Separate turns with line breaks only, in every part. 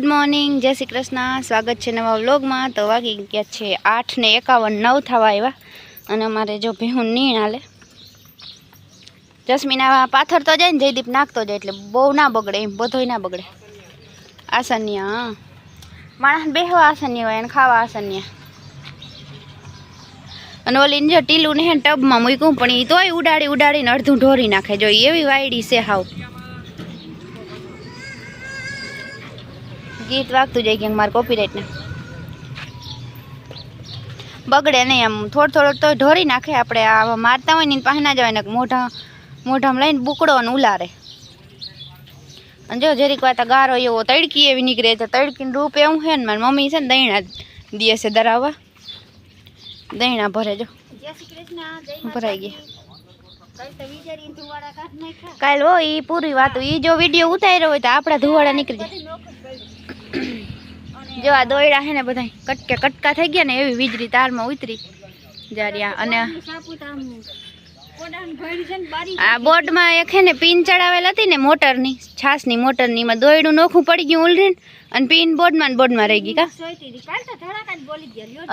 Good morning જય શ્રી કૃષ્ણ. સ્વાગત છે નવા વ્લોગમાં. તો વાગી ગયા છે આઠ ને એકાવન, નવ થવા આવ્યા. અને અમારે જો ભેહું નીણ હાલે. જસ્મીના પાથર તો જાય ને, જયદીપ નાખતો જાય એટલે બહુ ના બગડે એમ, બધોય ના બગડે. આસન્ય, હા. માણસ બેહવા આસન્ય હોય અને ખાવા આસન્ય. અને ઓલી જો ટીલું ને ટબમાં મૂક્યું, પણ એ તોય ઉડાડી ઉડાડીને અડધું ઢોરી નાખે. જો એવી વાયડી છે હાવ. ગીત વાગતું જાય ક્યાંક મારે કોપીરાઇટ ને. બગડે નહીં આમ. થોડું થોડું તો ઢોરી નાખે આપણે. આ મારતા હોય ને એની પાસે ના જવાય ને મોઢા મોઢામાં લઈને બુકડો અને ઉલારે. અને જો જરીક વાર તો ગારો એવો તડકી એવી નીકળે તો તડકીનું રૂપ એવું છે ને મારી મમ્મી છે ને દહીણા દીએ છે ધરાવવા. દહીણા ભરે જો. ભરાઈ ગઈ કાલ હો એ પૂરી વાત એ જો વીડિયો ઉતાર્યો હોય તો આપણા ધુવાડા નીકળી જાય. જો આ દોયડા છે ને બધા કટકે કટકા થઈ ગયા ને એવી વીજળી તારમાં ઉતરી. જારિયા અને આ બોર્ડમાં એક છે ને પિન ચડાવેલ હતી ને મોટરની છાસની મોટરની એમાં દોયડું નોખું પડી ગયું ઉલરીને અને પિન બોર્ડમાં બોર્ડમાં રહી ગઈ કા.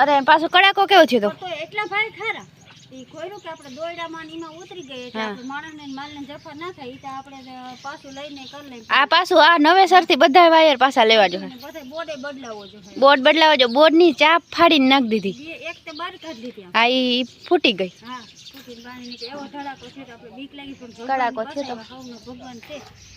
અરે પાછો કડાકો કેવો થયો તો?
એટલા ભાઈ ખરા. ઈ કે આપણે દોયડામાં એમાં ઉતરી ગઈ એટલે આપણે માણસને માલને જફા ના થાય ઈ તો આપણે પાછું લઈને કરી લઈએ
આ પાછું આ નવેસરથી બધા વાયર પાછા લેવા
અને બધે બોર્ડે બદલાવો જોઈએ
બોર્ડ બદલાવો જો બોર્ડની ચાપ ફાડીને નાખી દીધી.
એક તો બાર કાઢી દીધી
ઈ ફૂટી ગઈ.
હા. તો
કડાકો છે તો.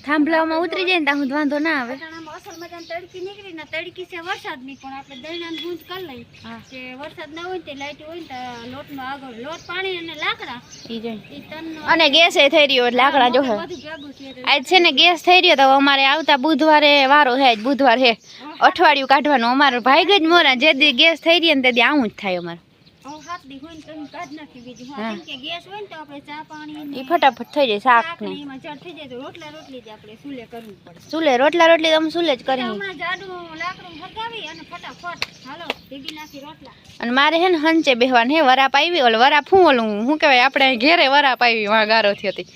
થાંભલામાં ઉતરી જાય ને ત્યાં સુધી વાંધો ના આવે.
અસલ મજાની તડકી નીકળી ને તડકી છે વરસાદની પણ આપણે દહીંડાની ગુંજ કરી લઈ કે વરસાદ ના હોય ને તે હોય ને તો લોટનો આગળ લોટ પાણી અને લાકડા.
અને ગેસ એ થઈ રહ્યો એટલે લાકડા જો આજ છે ને ગેસ થઈ રહ્યો તો અમારે આવતા બુધવારે વારો છે બુધવાર છે અઠવાડિયું કાઢવાનું. અમારો ભાઈ જ મોરા જે ગેસ થઈ રહી ને તે આવું જ થાય અમારે.
હા
હા.
કે
ફટાફટ થઈ જાય શાક ને
ને થઈ જાય તો રોટલા રોટલી તમે ચૂલે
જ કરી
અને
મારે હે ને હંચે બેહવાનું હે વરાપ આવી ઓલું વરાપ શું ઓલું શું કહેવાય આપણે ઘેરે વરાપ આવી વાં ગારો થઈ હતી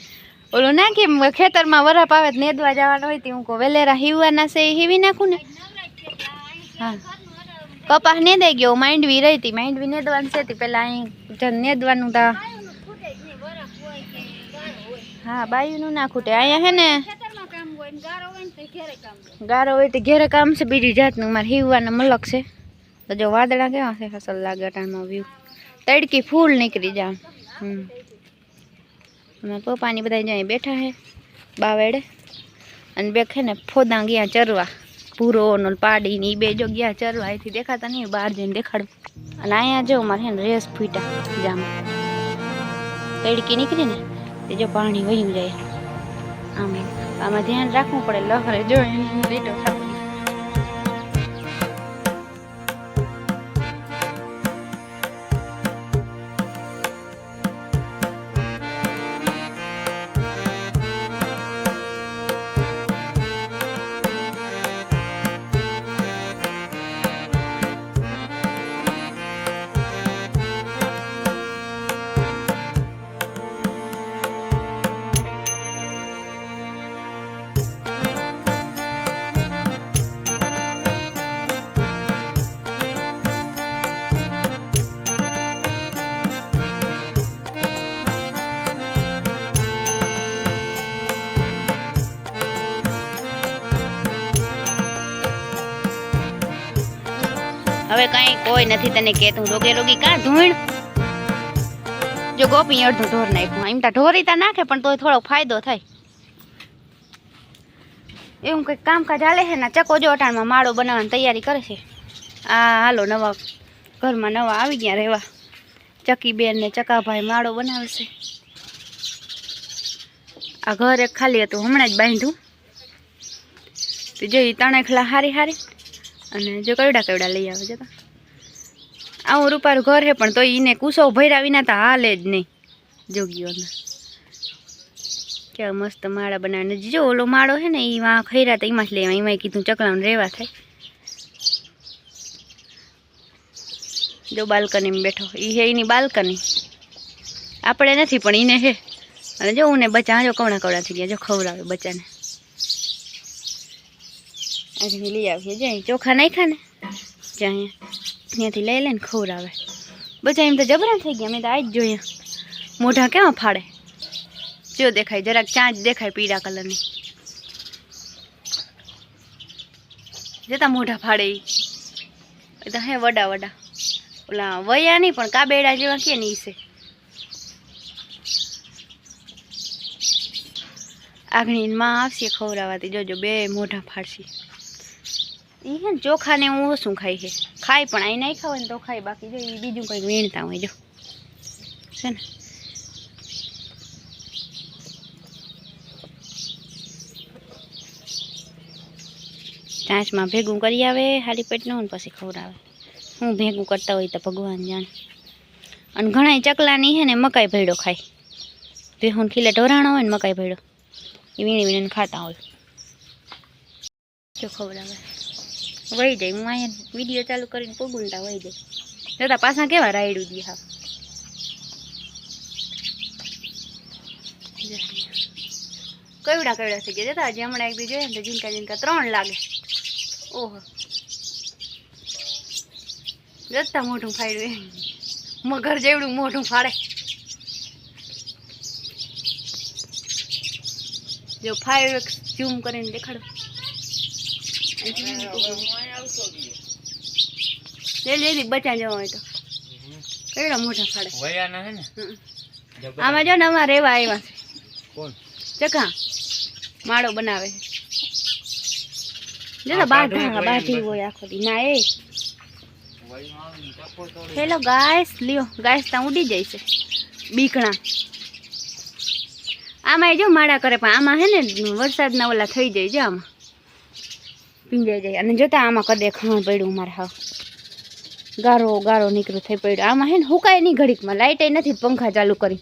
ઓલું ના કેમ ખેતરમાં વરાપ આવે તો નેદવા જવાનું હોય તે હું કહું વેલેરા હીવવાના છે એ હીવી નાખું ને?
કે
હા.
ઘરનું
કપાસ નેદાઈ ગયો માંડવી રહી હતી માંડવી નેદવાનું છે તે પેલા અહીં જ નેદવાનું તા.
ગાયોનું ખૂટે જ નહીં વરખ હોય કે ગારો હોય
હા, બાયુનું ના ખૂટે. અહીંયા હે ને
ખેતરમાં કામ હોય ને ગારો હોય ને તો ઘેરે કામ હોય
ગારો હોય તો ઘેરે કામ છે, બીજી જાતનું. મારે હીવવાના મલક છે. તો જો વાદળા કેવા છે અસલ લાગે અટાણમાં વ્યૂ તડકી ફૂલ નીકળી જાય હમ. મારા પપ્પાની બધા અહીંયા બેઠા છે બાવેડે. અને બે છે ને ફોદા ગયા ચરવા. પૂરો નો પાડી ને બે જો ગયા ચરવા, અહીંથી દેખાતા નહીં બહાર જઈને દેખાડું અને અહીંયા જો મારે રેસ ફૂટા જામ તડકી નીકળી ને, તે જો પાણી વહી જાય. આમ, આમાં ધ્યાન રાખવું પડે, લહરે જો એની લીટો હવે કઈ કોઈ નથી તને કહેતું. રોગે રોગી કા ધૂણ? જો ગોપી અડધું ઢોર નાખ્યું. એમ તા ઢોરી તા નાખે, પણ તોય થોડો ફાયદો થાય. એવું કંઈક કામકાજ હાલે છે ને, ચકો જો અટાણમાં માળો બનાવવાની તૈયારી કરે છે. આ હાલો નવા ઘરમાં નવા આવી ગયા રહેવા. ચકી બેન ને ચકાભાઈ માળો બનાવે છે. આ ઘર એક ખાલી હતું, હમણાં જ બાંધ્યું. તો જો ઈ તણેખલા હારી હારી અને જો કવડા કવડા લઈ આવે જતા આવું રૂપારું ઘર હે, પણ તો એને કુસો ભર્યા વિના તો હાલે જ નહીં જોગીઓને. કેવા મસ્ત માળા બનાવીને જો ઓલો માળો છે ને એ વાં ખૈરા તો એમાં જ લેવા એમાં કીધું ચકલાને રહેવા થાય. જો બાલ્કનીમાં બેઠો. એ હે એની બાલ્કની. આપણે નથી, પણ એને હે. અને જો હું ને બચ્ચા જો કવડા કવડા થઈ ગયા, જો ખવડાવે બચ્ચાને અહીંથી લઈ આવીએ. જાય ચોખા નાખ્યા ને જ્યાં અહીંયા ત્યાંથી લઈ લઈને ખવડાવે બધા એમ તો જબરા થઈ ગયા મેં તો આજ જોઈએ. મોઢા કેવા ફાડે? જો દેખાય, જરાક ચાંચ દેખાય પીળા કલરની. જતા મોઢા ફાડે એ તો હે વડા વડા. ઓલા વયા નહીં, પણ કાબેડા જેવા કે ને છે. આગણી માં આવશે ખવડાવવાથી. જોજો, બે મોઢા ફાડશે. એ હે ને ચોખા ને હું ઓછું ખાઈ છે. ખાય પણ અહીં નહીં ખાવ ને તો ખાય, બાકી જો એ બીજું કંઈક વીણતા હોય જો. છે ને? ચાંચમાં ભેગું કરી આવે હારી પેટનું ને પછી ખવડાવે. હું ભેગું કરતા હોય તો ભગવાન જાણે. અને ઘણા ચકલાની હે ને મકાઈ ભેડો ખાય. ભેહું ખીલે ઢોરાણો હોય ને મકાઈ ભેડો એ વીણી વીણીને ખાતા હોય. જો ખવડાવે. વહી જાય. હું અહીંયા વીડિયો ચાલુ કરીને પોગુંટા વહી જાય. જતા પાછા કેવા રાયડું દે હા. કવડા કવડા થઈ ગયા? દાદા, હજી હમણાં એક બી જોઈએ તો જીનકા જીનકા ત્રણ લાગે. ઓહો. જતા મોઢું ફાડ્યું મગર જેવડું મોઢું ફાડે. જો એક્સ ઝૂમ કરીને દેખાડો. લે લે લે બચા જવા હોય તો. ફાડે?
હે ને?
આમાં જો ને અમારે રહેવા આવ્યા
કોણ?
ચકા માળો બનાવે જો
આ
બાઢા
હોય
હોય આખો દી. ના એ. હેલો ગાયસ લ્યો ગાયસ ત્યાં ઉડી જાય છે. બીકણા. આમાં જો માળા કરે પણ આમાં હે ને વરસાદના ઓલા થઈ જાય છે આમાં. ભીંજાઈ જાય. અને જોતા આમાં કદે ખાણ પડ્યું મારે હા ગારો ગારો નીકળું થઈ પડ્યું. આમાં હે ને હુકાય નહીં ઘડીકમાં લાઇટે નથી, પંખા ચાલુ કરી.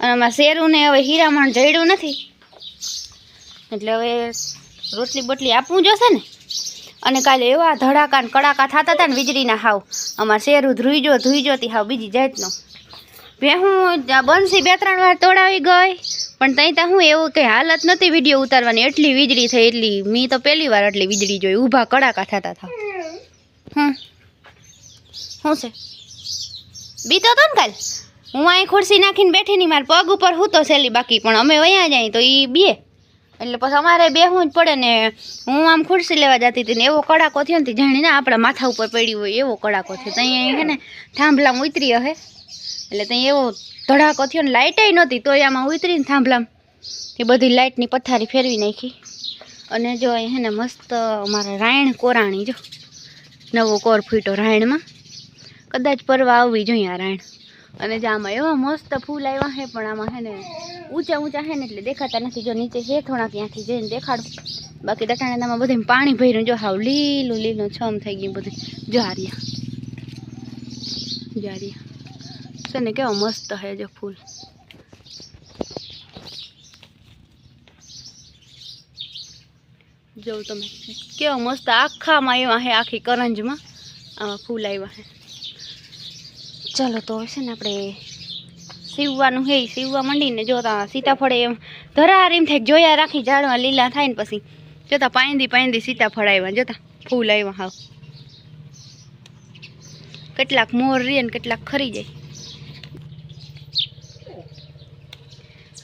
અને આમાં શેરું ને હવે હીરામણ જડ્યું નથી. એટલે હવે રોટલી બોટલી આપવું જોશે ને? અને કાલે એવા ધડાકા ને કડાકા થતા હતા ને વીજળીના હાવ. અમારે શેરું ધ્રુઈજો ધ્રુઈ તી હાવ બીજી જાતનો. ભેહું બંસી બે ત્રણ વાર તોડાવી ગઈ. પણ ત્યાં ત્યાં હું એવું કંઈ હાલત નથી વીડિયો ઉતારવાની, એટલી વીજળી થઈ, એટલી મેં તો પહેલી વાર એટલી વીજળી જોઈ, ઊભા કડાકા થતા હતા. હમ શું છે? બીતો તો ને કાલ. હું અહીં ખુરશી નાખીને બેઠી નહીં, મારા પગ ઉપર હું તો સેલી બાકી, પણ અમે વયા જાય તો એ બે એટલે પછી અમારે બેહવું જ પડે ને હું આમ ખુરશી લેવા જતી હતી ને એવો કડાકો થયો ને જાણીને આપણા માથા ઉપર પડ્યું હોય, એવો કડાકો થયો. તો અહીંયા હે ને, થાંભલામાં ઉતરી હે. એટલે ત્યાં એવો ધડાકો થયો ને લાઇટાઈ નહોતી, તોય આમાં ઉતરીને થાંભલામ એ બધી લાઇટની પથારી ફેરવી નાખી. અને જો એ ને મસ્ત અમારે રાયણ કોરાણી જો, નવો કોર ફૂટ્યો રાયણમાં. કદાચ પરવા આવવી જોઈએ આ રાયણ. અને જે આમાં એવા મસ્ત ફૂલ આવ્યા છે પણ આમાં હે ને ઊંચા ઊંચા છે ને એટલે દેખાતા નથી. જો નીચે છે થોડા ત્યાંથી જઈને દેખાડું. બાકી દટાણામાં બધે પાણી ભર્યું જો હાવ લીલું લીલું છમ થઈ ગયું બધું. જારિયા હારિયા જો હારિયા છે ને કેવા મસ્ત હે જો ફૂલ જોઉં તમે કેવા મસ્ત આખામાં એવા હે આખી કરંજમાં આવા ફૂલ આવ્યા હે ચાલો તો છે ને આપણે સીવવાનું હે સીવવા માંડીને જોતા સીતાફળ એમ ધરાર એમ થાય જોયા રાખી ઝાડવા લીલા થાય ને પછી જોતા પાંદી પાંદી સીતાફળ આવ્યા જોતા ફૂલ આવ્યા હાવ કેટલાક મોર રે ને કેટલાક ખરી જાય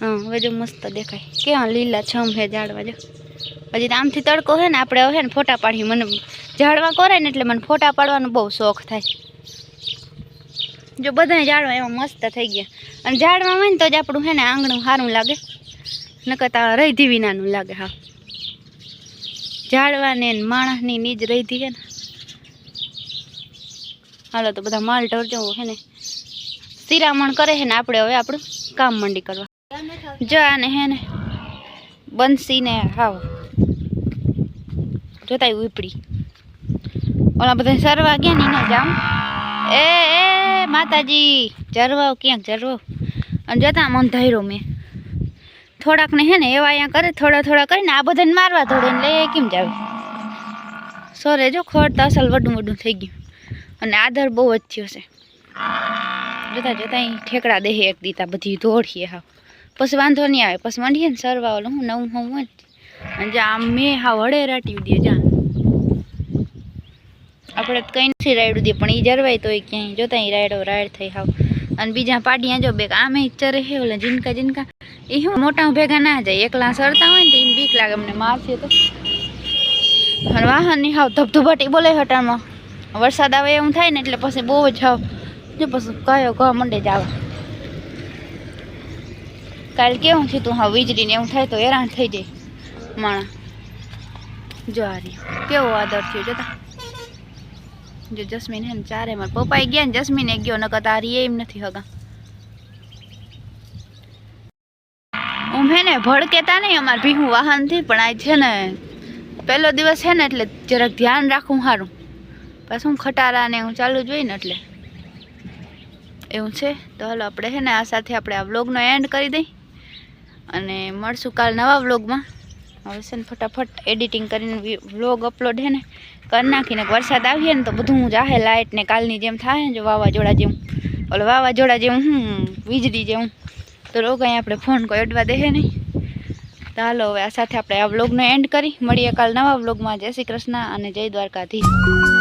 હા હવે જો મસ્ત દેખાય. કેવા લીલા છમ હે ઝાડવા, જો. હજી આમથી તડકો છે ને, આપણે હવે ફોટા પાડી મને ઝાડવા કરે ને એટલે મને ફોટા પાડવાનો બહુ શોખ થાય. જો બધા ઝાડવા એમાં મસ્ત થઈ ગયા. અને ઝાડવા હોય ને તો જ આપણું હે ને આંગણું સારું લાગે. નકર રહીધી વિનાનું લાગે, હા. ઝાડવાને માણસની નીજ રહીધી છે ને. હાલો, તો બધા માલ ઢોર જવું હે ને. શિરામણ કરે છે ને આપણે હવે આપણું કામ મંડી કરવા. જો આને હે ને બંસીને હાવ જોતા ઉપડી. ઓલા બધા સરવા ગયા ને એને જામ એ એ, માતાજી જરવાવ ક્યાંક જરવાવ અને જતા મન અંધાર્યો મેં. થોડાક ને હે ને એવા અહીંયા કરે, થોડા થોડા કરીને આ બધાને મારવા થોડે એટલે એ કેમ જાવે? સોરે જો ખોટ તો અસલ વડું વડું થઈ ગયું. અને આદર બહુ જ થયો છે. જોતા જોતા અહીં ઠેકડા દેહે એક દીતા બધી દોડીએ હા પછી વાંધો નહીં આવે. પછી મંડીએ ને સરવા ઓલું હું નવું હું હોય અને જા આમ મેં હા વડે રાટી દે જા આપણે તો કંઈ નથી રાયડું દે, પણ એ જરવાય તો ક્યાંય. જોતા એ રાયડો રાયડ થઈ હાવ. અને બીજા પાડિયા જો બે, આમે ચરે હે, ઓલા જીનકા જીનકા. એ હું મોટા ભેગા ના જાય. એકલા સરતા હોય ને તો એને બીક લાગે અમને મારશે તો. અને નહીં હાવ ધબધબાટી બોલે હટાણમાં વરસાદ આવે એવું થાય ને એટલે પછી બહુ જ હાવ. જો પછી કયો કહો મંડે જ આવે. કાલ કેવું છે તું? હા, વીજળીને એવું થાય તો હેરાન થઈ જાય. માણસ જો આ કેવો આદર થયો, જોતા. જો જસ્મીન હે ને ચારે મારા પપ્પાએ ગયા ને જસ્મીને ગયો, નકર તારી એમ નથી હગા. હે ને ભડકેતા નહીં અમારે ભીહું વાહનથી, પણ આ છે ને પહેલો દિવસ છે ને એટલે જરાક ધ્યાન રાખવું સારું પાછું ખટારા ને હું ચાલુ જ હોય ને એટલે. એવું છે? તો હાલો, આપણે છે ને આ સાથે આપણે આ વ્લોગનો એન્ડ કરી દઈ. અને મળશું કાલ નવા વ્લોગમાં. હવે છે ને ફટાફટ એડિટિંગ કરીને વ્લોગ અપલોડ છે ને, કરી નાખીને વરસાદ આવીએ ને તો બધું જાહે લાઇટ ને કાલની જેમ થાય ને જો વાવાઝોડા જેવું. ઓલો વાવાઝોડા જેવું હું વીજળી જેવું. તો રોગ અહીં આપણે ફોન કોઈ અડવા દે નહીં. તો હાલો હવે આ સાથે આપણે આ વ્લોગનો એન્ડ કરી. મળીએ કાલ નવા વ્લોગમાં. જય શ્રી કૃષ્ણ અને જય દ્વારકાધીશ.